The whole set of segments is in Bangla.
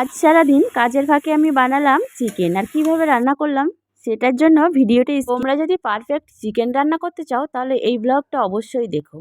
আজ সারাদিন কাজের ফাঁকে আমি বানালাম চিকেন আর কীভাবে রান্না করলাম সেটার জন্য ভিডিওটি তোমরা যদি পারফেক্ট চিকেন রান্না করতে চাও, তাহলে এই ব্লগটা অবশ্যই দেখো।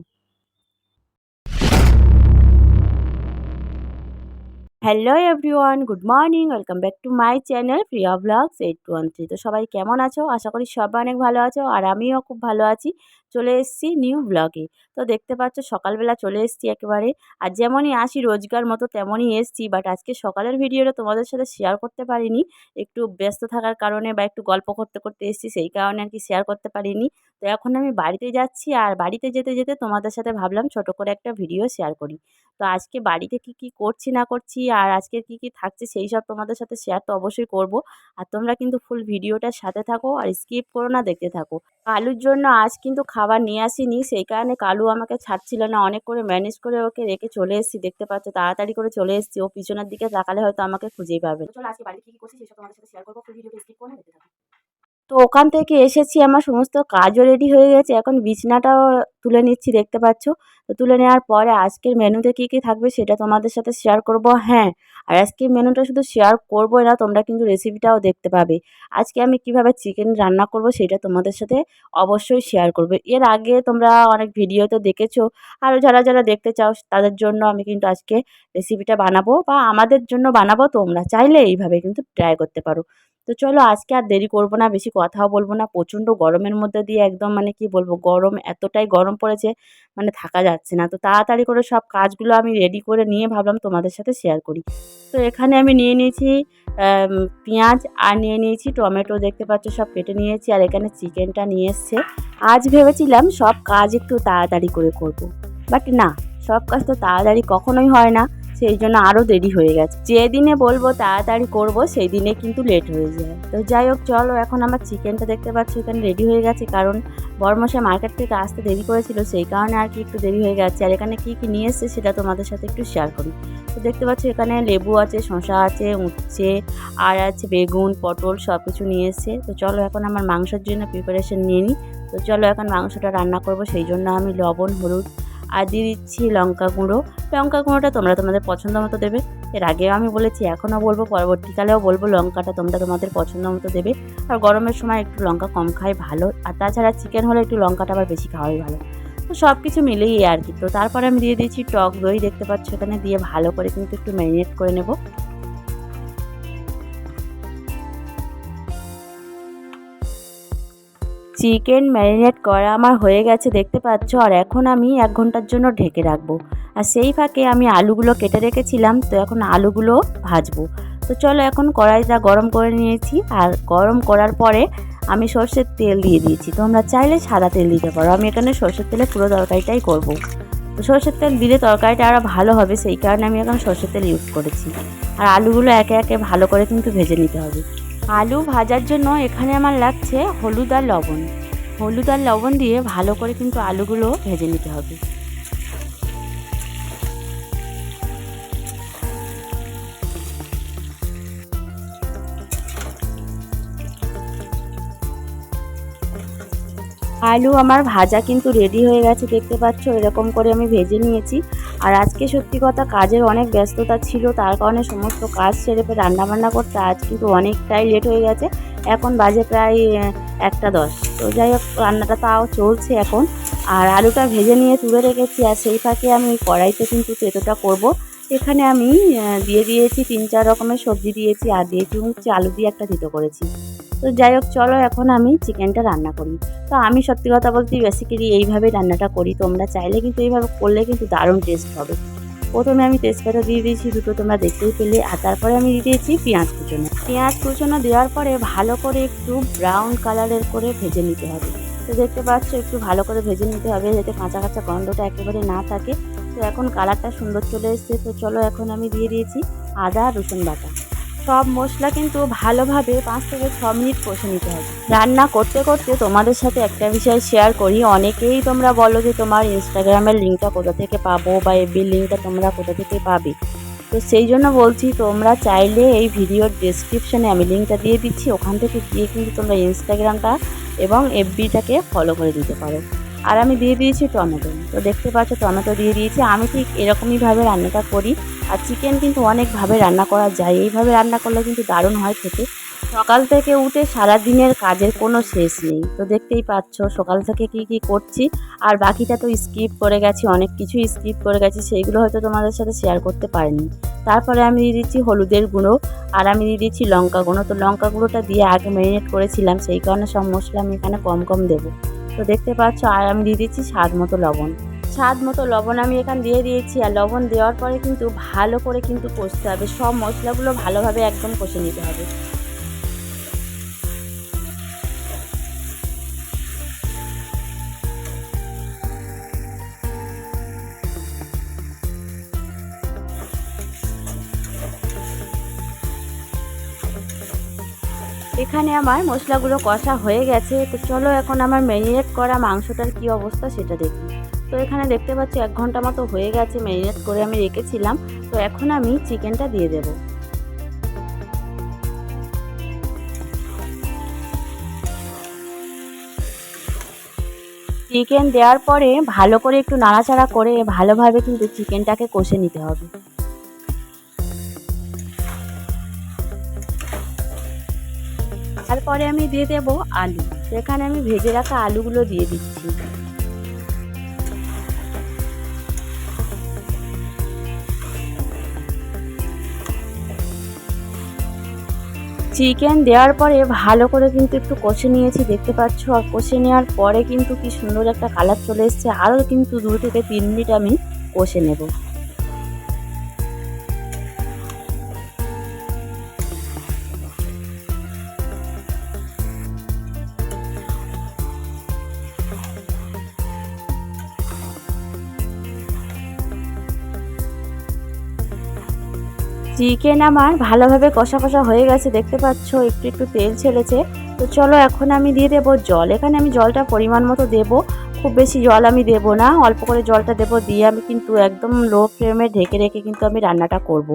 Hello everyone good morning welcome back to my channel Priya blogs eight one three তো সবাই কেমন আছো? আশা করি সবাই অনেক ভালো আছো, আর আমিও খুব ভালো আছি। চলে এসেছি নিউ ব্লগে তো দেখতে পাচ্ছ সকালবেলা চলে এসেছি একেবারে। আর যেমনই আসি রোজগার মতো তেমনই এসছি বাট আজকে সকালের ভিডিওটা তোমাদের সাথে শেয়ার করতে পারিনি। একটু ব্যস্ত থাকার কারণে বা একটু গল্প করতে করতে এসেছি, সেই কারণে আর কি শেয়ার করতে পারিনি। তো এখন আমি বাড়িতে যাচ্ছি আর বাড়িতে যেতে যেতে তোমাদের সাথে ভাবলাম ছোট করে একটা ভিডিও শেয়ার করি। তো আজকে বাড়িতে কি কি করছি না করছি আর আজকে কি কি থাকছে সেই সব তোমাদের সাথে শেয়ার তো অবশ্যই করব। আর তোমরা কিন্তু ফুল ভিডিওটার সাথে থাকো আর স্কিপ করো না, দেখতে থাকো। আলুর জন্য আজ কিন্তু খাবার নিয়ে আসিনি সেই কারণে কালু আমাকে ছাড়ছিল না। অনেক করে ম্যানেজ করে ওকে রেখে চলে এসেছি দেখতে পাচ্ছ তাড়াতাড়ি করে চলে এসেছি। ও পিছনের দিকে তাকালে হয়তো আমাকে খুঁজেই পাবে। চলো আজকে বাড়িতে কি কি করছি সেসব তোমাদের সাথে শেয়ার করব ভিডিওটা স্কিপ করে দেখতে থাকো। তো ওখান থেকে এসেছি আমার সমস্ত কাজও রেডি হয়ে গেছে। এখন বিছনাটাও তুলে নিচ্ছি দেখতে পাচ্ছ। তো তুলে নেওয়ার পরে আজকের মেনুতে কী কী থাকবে সেটা তোমাদের সাথে শেয়ার করব। হ্যাঁ আর আজকে মেনুটা শুধু শেয়ার করব না, তোমরা কিন্তু রেসিপিটাও দেখতে পাবে। আজকে আমি কীভাবে চিকেন রান্না করব সেটা তোমাদের সাথে অবশ্যই শেয়ার করব। এর আগে তোমরা অনেক ভিডিওতে দেখেছ আরও যারা যারা দেখতে চাও তাদের জন্য আমি কিন্তু আজকে রেসিপিটা বানাবো বা আমাদের জন্য বানাবো, তোমরা চাইলে এইভাবে কিন্তু ট্রাই করতে পারো। তো চলো আজকে আর দেরি করব না, বেশি কথাও বলব না, প্রচণ্ড গরমের মধ্যে দিয়ে একদম মানে কি বলব, গরম এতটাই গরম পড়েছে মানে থাকা যাচ্ছে না। তো তাড়াতাড়ি করে সব কাজগুলো আমি রেডি করে নিয়ে ভাবলাম তোমাদের সাথে শেয়ার করি। তো এখানে আমি নিয়ে নিয়েছি পেঁয়াজ আর নিয়ে নিয়েছি টমেটো দেখতে পাচ্ছ সব কেটে নিয়েছি আর এখানে চিকেনটা নিয়ে এসছে। আজ ভেবেছিলাম সব কাজ একটু তাড়াতাড়ি করে করব। বাট না, সব কাজ তো তাড়াতাড়ি কখনোই হয় না। সেই জন্য আরও দেরি হয়ে গেছে। যে দিনে বলব তাড়াতাড়ি করব সেই দিনে কিন্তু লেট হয়ে যায়। তো যাই হোক, চলো এখন আমার চিকেনটা দেখতে পাচ্ছি, এখানে রেডি হয়ে গেছে। কারণ বরমশাই মার্কেট থেকে আসতে দেরি করেছিল, সেই কারণে আর কি একটু দেরি হয়ে গেছে। আর এখানে কী কী নিয়ে এসছে সেটা তোমাদের সাথে একটু শেয়ার করি। তো দেখতে পাচ্ছ, এখানে লেবু আছে শশা আছে, উচ্ছে, আর আছে বেগুন, পটল সব কিছু নিয়ে এসছে। তো চলো এখন আমার মাংসের জন্য প্রিপারেশন নিয়ে নিই তো চলো এখন মাংসটা রান্না করব, সেই জন্য আমি লবণ, হলুদ আর দিয়ে দিচ্ছি লঙ্কা গুঁড়ো। লঙ্কা গুঁড়োটা তোমরা তোমাদের পছন্দ মতো দেবে। এর আগেও আমি বলেছি, এখনও বলব, পরবর্তীকালেও বলব লঙ্কাটা তোমরা তোমাদের পছন্দ মতো দেবে। আর গরমের সময় একটু লঙ্কা কম খাই ভালো। আর তাছাড়া চিকেন হলে একটু লঙ্কাটা আবার বেশি খাওয়াই ভালো। তো সব কিছু মিলেই আর কি। তো তারপরে আমি দিয়ে দিয়েছি টক দই, দেখতে পাচ্ছ এখানে দিয়ে ভালো করে কিন্তু একটু ম্যারিনেট করে নেব। চিকেন ম্যারিনেট করা আমার হয়ে গেছে, দেখতে পাচ্ছ? আর এখন আমি এক ঘণ্টার জন্য ঢেকে রাখব। আর সেই ফাঁকে আমি আলুগুলো কেটে রেখেছিলাম, তো এখন আলুগুলো ভাজবো। তো চলো এখন কড়াইটা গরম করে নিয়েছি, আর গরম করার পরে আমি সর্ষের তেল দিয়ে দিয়েছি। তোমরা চাইলে সাদা তেল দিতে পারো, আমি এখানে সর্ষের তেলে পুরো তরকারিটাই করব। তো সর্ষের তেল দিলে তরকারিটা আরও ভালো হবে, সেই কারণে আমি এখন সর্ষের তেল ইউজ করেছি। আর আলুগুলো একে একে ভালো করে কিন্তু ভেজে নিতে হবে। আলু ভাজার জন্য এখানে আমার লাগছে হলুদ আর লবণ। হলুদ আর লবণ দিয়ে ভালো করে কিন্তু আলুগুলো ভেজে নিতে হবে। আলু আমার ভাজা কিন্তু রেডি হয়ে গেছে, দেখতে পাচ্ছ? এরকম করে আমি ভেজে নিয়েছি। আর আজকে সত্যি কথা কাজের অনেক ব্যস্ততা ছিল, তার কারণে সমস্ত কাজ সেরে রান্নাবান্না করতে আজ কিন্তু অনেকটাই লেট হয়ে গেছে। এখন বাজে প্রায় একটা দশ। তো যাই হোক, রান্নাটা তাও চলছে এখন। আর আলুটা ভেজে নিয়ে তুলে রেখেছি, আর সেই ফাঁকে আমি কড়াইতে কিন্তু তেতোটা করব। এখানে আমি দিয়ে দিয়েছি তিন চার রকমের সবজি দিয়েছি, আর দিয়েছি হচ্ছে আলু দিয়ে একটা তিতো করেছি। তো যাই হোক, চলো এখন আমি চিকেনটা রান্না করি। তো আমি সত্যি কথা বলতে বেসিক্যালি এইভাবে রান্নাটা করি, তোমরা চাইলে কিন্তু এইভাবে করলে কিন্তু দারুণ টেস্ট হবে। প্রথমে আমি তেজপাতা দিয়ে দিয়েছি, দুটো তোমরা দেখতেই পেলে, আর তারপরে আমি দিয়ে দিয়েছি পেঁয়াজ কুচনো। পেঁয়াজ কুচনো দেওয়ার পরে ভালো করে একটু ব্রাউন কালারের করে ভেজে নিতে হবে। তো দেখতে পাচ্ছ, একটু ভালো করে ভেজে নিতে হবে যাতে কাঁচা কাঁচা গন্ধটা একেবারে না থাকে। তো এখন কালারটা সুন্দর চলে এসছে। তো চলো এখন আমি দিয়ে দিয়েছি আদা রসুন বাটা। সব মশলা কিন্তু ভালোভাবে পাঁচ থেকে ছ মিনিট কষে নিতে হবে। রান্না করতে করতে তোমাদের সাথে একটা বিষয় শেয়ার করি। অনেকেই তোমরা বলো যে তোমার ইনস্টাগ্রামের লিঙ্কটা কোথা থেকে পাবো বা এফবির লিঙ্কটা তোমরা কোথা থেকে পাবে। তো সেই জন্য বলছি, তোমরা চাইলে এই ভিডিওর ডিসক্রিপশানে আমি লিঙ্কটা দিয়ে দিচ্ছি। ওখান থেকে গিয়ে কিন্তু তোমরা ইনস্টাগ্রামটা এবং এফবিটাকে ফলো করে দিতে পারো। আর আমি দিয়ে দিয়েছি টমেটো। তো দেখতে পাচ্ছ, টমেটো দিয়ে দিয়েছি। আমি ঠিক এরকমইভাবে রান্নাটা করি। আর চিকেন কিন্তু অনেকভাবে রান্না করা যায়। এইভাবে রান্না করলে কিন্তু দারুণ হয় খেতে। সকাল থেকে উঠে সারা দিনের কাজের কোনো শেষ নেই। তো দেখতেই পাচ্ছ, সকাল থেকে কি কি করছি। আর বাকিটা তো স্কিপ করে গেছি, অনেক কিছুই স্কিপ করে গেছি। সেইগুলো হয়তো তোমাদের সাথে শেয়ার করতে পারিনি। তারপরে আমি দিয়ে দিচ্ছি হলুদের গুঁড়ো। আর আমি দিয়ে দিচ্ছি লঙ্কা গুঁড়ো। তো লঙ্কা গুঁড়োটা দিয়ে আগে ম্যারিনেট করেছিলাম। সেই কারণে সব মশলা আমি এখানে কম কম দেবো। তো দেখতে পাচ্ছ, আর আমি দিয়ে দিচ্ছি স্বাদ মতো লবণ। স্বাদ মতো লবণ আমি এখান দিয়ে দিয়েছি, আর লবণ দেওয়ার পরে কিন্তু ভালো করে কিন্তু কষতে হবে। সব মশলাগুলো ভালোভাবে একদম কষে নিতে হবে। এখানে আমার মশলাগুলো কষা হয়ে গেছে। তো চলো এখন আমার ম্যারিনেট করা মাংসটার কি অবস্থা সেটা দেখি। তো এখানে দেখতে পাচ্ছি এক ঘণ্টা মতো হয়ে গেছে ম্যারিনেট করে আমি রেখেছিলাম। তো এখন আমি চিকেনটা দিয়ে দেব। চিকেন দেওয়ার পরে ভালো করে একটু নাড়াচাড়া করে ভালোভাবে কিন্তু চিকেনটাকে কষে নিতে হবে। তারপরে আমি দিয়ে দেব আলু। সেখানে আমি ভেজে রাখা আলুগুলো দিয়ে দিচ্ছি। চিকেন দেওয়ার পরে ভালো করে কিন্তু একটু কষে নিয়েছি, দেখতে পাচ্ছ? আর কষে নেওয়ার পরে কিন্তু কি সুন্দর একটা কালার চলে এসছে। আরও কিন্তু দু থেকে তিন মিনিট আমি কষে নেব। চিকেন আমার ভালোভাবে কষা কষা হয়ে গেছে, দেখতে পাচ্ছ? একটু একটু তেল ছেড়েছে। তো চলো এখন আমি দিয়ে দেব জল। এখানে আমি জলটা পরিমাণ মতো দেবো। খুব বেশি জল আমি দেব না। অল্প করে জলটা দেব, দিয়ে আমি কিন্তু একদম লো ফ্লেমে ঢেকে রেখে কিন্তু আমি রান্নাটা করব।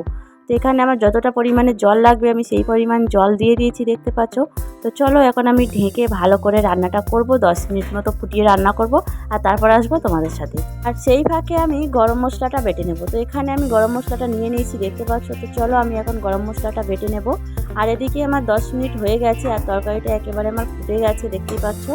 তো এখানে আমার যতটা পরিমাণে জল লাগবে, আমি সেই পরিমাণ জল দিয়ে দিয়েছি, দেখতে পাচ্ছ? তো চলো এখন আমি ঢেকে ভালো করে রান্নাটা করব, দশ মিনিট মতো ফুটিয়ে রান্না করব, আর তারপর আসব তোমাদের সাথে। আর সেই ফাঁকে আমি গরম মশলাটা বেটে নেব। তো এখানে আমি গরম মশলাটা নিয়ে নিয়েছি, দেখতে পাচ্ছ? তো চলো আমি এখন গরম মশলাটা বেটে নেব। আর এদিকে আমার দশ মিনিট হয়ে গেছে, আর তরকারিটা একেবারে আমার ফুটে গেছে, দেখতেই পাচ্ছ?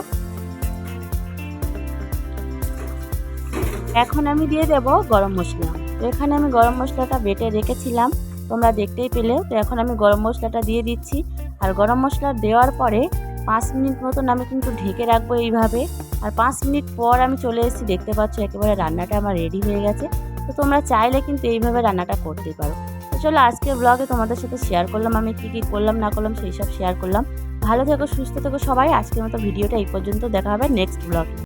এখন আমি দিয়ে দেব গরম মশলা। তো এখানে আমি গরম মশলাটা বেটে রেখেছিলাম। তোমরা দেখতেই পেলে। তো এখন আমি গরম মশলাটা দিয়ে দিচ্ছি। আর গরম মশলা দেওয়ার পরে পাঁচ মিনিট মতন আমি কিন্তু ঢেকে রাখব এইভাবে। আর পাঁচ মিনিট পর আমি চলে এসেছি, দেখতে পাচ্ছ একেবারে রান্নাটা আমার রেডি হয়ে গেছে। তো তোমরা চাইলে কিন্তু এইভাবে রান্নাটা করতেই পারো। তো চলো আজকের ব্লগে তোমাদের সাথে শেয়ার করলাম, আমি কী কী করলাম, না করলাম সেই সব শেয়ার করলাম। ভালো থেকো, সুস্থ থেকো সবাই। আজকের মতো ভিডিওটা এই পর্যন্ত। দেখা হবে নেক্সট ব্লগে